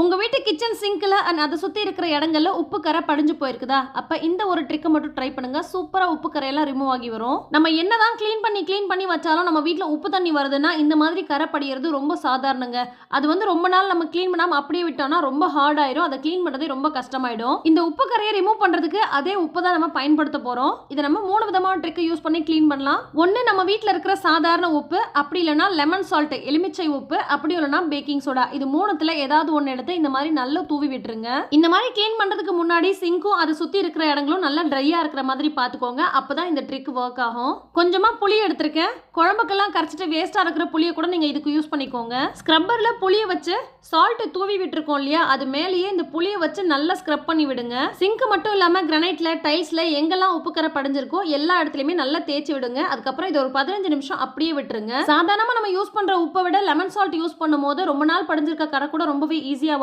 உங்கள் வீட்டு kitchen சிங்க்கில் and அதை சுற்றி இருக்கிற இடங்கள்ல உப்பு கரை படிஞ்சு போயிருக்குதா? அப்போ இந்த ஒரு ட்ரிக்கை மட்டும் ட்ரை பண்ணுங்க. சூப்பராக உப்பு கரையெல்லாம் ரிமூவ் ஆகி வரும். நம்ம என்ன தான் க்ளீன் பண்ணி க்ளீன் பண்ணி வச்சாலும் நம்ம வீட்டில் உப்பு தண்ணி வருதுன்னா இந்த மாதிரி கரை படிகிறது ரொம்ப சாதாரணங்க. அது வந்து ரொம்ப நாள் நம்ம க்ளீன் பண்ணாமல் அப்படியே விட்டோம்னா ரொம்ப ஹார்ட் ஆயிரும். அதை க்ளீன் பண்ணுறதே ரொம்ப கஷ்டமாயிடும். இந்த உப்பு கரையை ரிமூவ் பண்ணுறதுக்கு அதே உப்பு தான் நம்ம பயன்படுத்த போகிறோம் இதை நம்ம மூணு விதமான ட்ரிக்கை யூஸ் பண்ணி க்ளீன் பண்ணலாம். ஒன்று நம்ம வீட்டில் இருக்கிற சாதாரண உப்பு அப்படி இல்லைனா லெமன் சால்ட் எலுமிச்சை உப்பு அப்படி இல்லைன்னா பேக்கிங் சோடா இது மூணுத்தில் ஏதாவது ஒன்று எடுத்து இந்த மாதிரி நல்லா தூவி விட்டுருங்க. இந்த மாதிரி கிளீன் பண்றதுக்கு முன்னாடி சிங்க்கும் அதை சுத்தி இருக்கிற இடங்களும் நல்லா ட்ரையா இருக்கிற மாதிரி பாத்துக்கோங்க அப்பதான் இந்த ட்ரிக் ஒர்க் ஆகும். கொஞ்சமா புளி எடுத்திருக்கேன். குழம்புக்கெல்லாம் கரைச்சிட்டு வேஸ்டா இருக்கிற புளியை கூட நீங்க இதுக்கு யூஸ் பண்ணிக்கோங்க. ஸ்க்ரப்பர்ல புளியை வச்சு சால்ட் தூவி விட்டுருக்கோம் இல்லையா? அது மேலேயே இந்த புளியை வச்சு நல்லா ஸ்க்ரப் பண்ணி விடுங்க. சிங்க் மட்டும் இல்லாம கிரனைட்ல டைல்ஸ்ல எங்கெல்லாம் உப்புக்கரை படிஞ்சிருக்கோ எல்லா இடத்துலயுமே நல்லா தேய்ச்சி விடுங்க. அதுக்கப்புறம் இது ஒரு பதினஞ்சு நிமிஷம் அப்படியே விட்டுருங்க. சாதாரணமா நம்ம யூஸ் பண்ற உப்பை விட லெமன் சால்ட் யூஸ் பண்ணும்போது ரொம்ப நாள் படிஞ்சிருக்க கரை கூட ரொம்பவே ஈஸியா